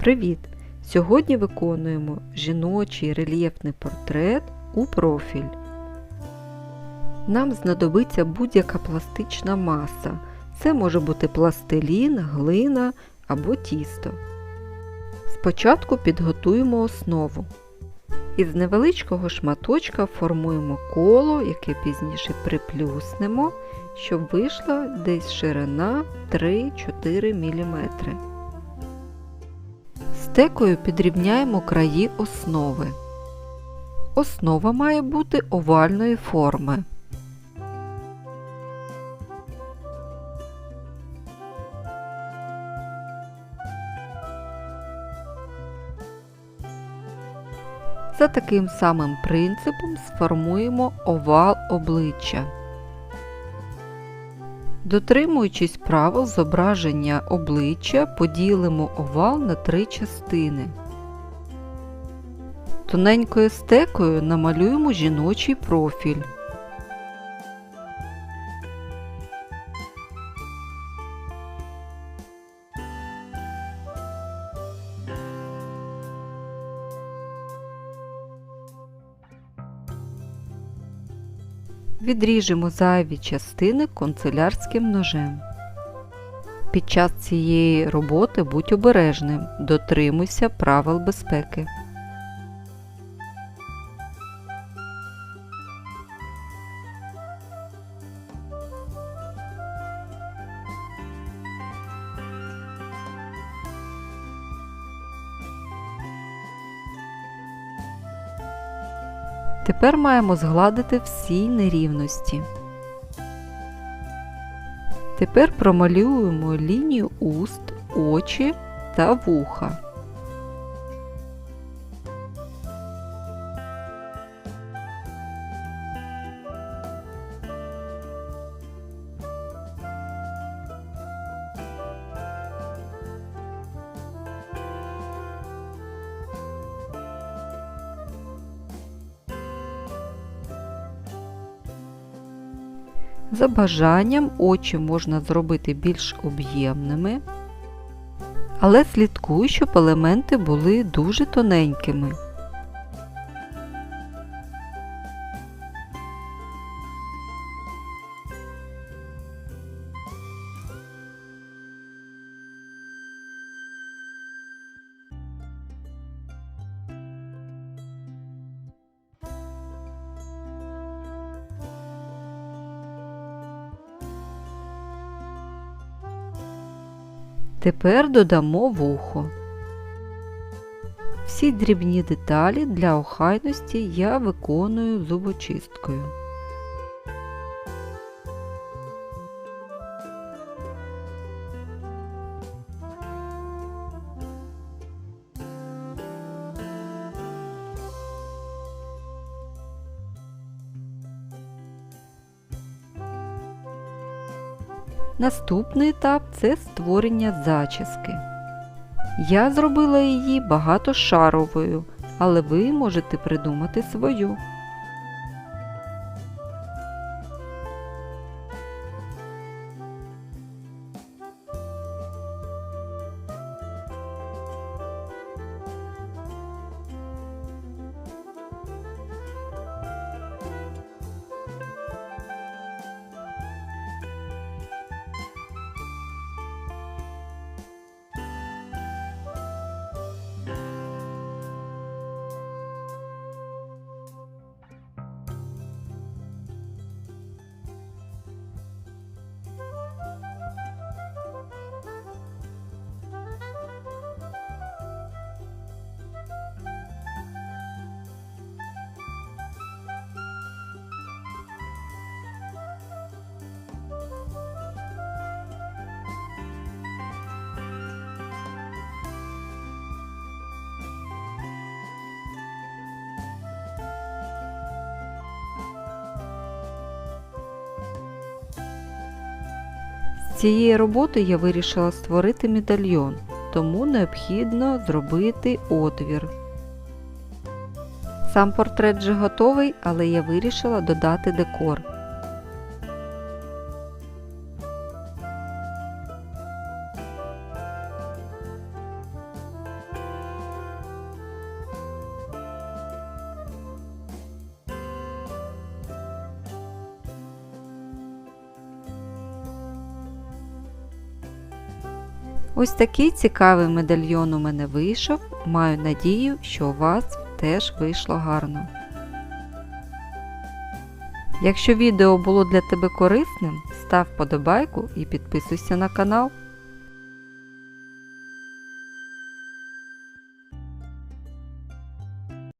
Привіт! Сьогодні виконуємо жіночий рельєфний портрет у профіль. Нам знадобиться будь-яка пластична маса. Це може бути пластилін, глина або тісто. Спочатку підготуємо основу. Із невеличкого шматочка формуємо коло, яке пізніше приплюснемо, щоб вийшла десь ширина 3-4 мм. Стекою підрівняємо краї основи. Основа має бути овальної форми. За таким самим принципом сформуємо овал обличчя. Дотримуючись правил зображення обличчя, поділимо овал на три частини. Тоненькою стекою намалюємо жіночий профіль. Відріжемо зайві частини канцелярським ножем. Під час цієї роботи будь обережним, дотримуйся правил безпеки. Тепер маємо згладити всі нерівності. Тепер промалюємо лінію уст, очі та вуха. За бажанням очі можна зробити більш об'ємними, але слідкуй, щоб елементи були дуже тоненькими. Тепер додамо вухо. Всі дрібні деталі для охайності я виконую зубочисткою. Наступний етап це створення зачіски. Я зробила її багатошаровою, але ви можете придумати свою. Цієї роботи я вирішила створити медальйон, тому необхідно зробити отвір. Сам портрет вже готовий, але я вирішила додати декор. Ось такий цікавий медальйон у мене вийшов. Маю надію, що у вас теж вийшло гарно. Якщо відео було для тебе корисним, став подобайку і підписуйся на канал.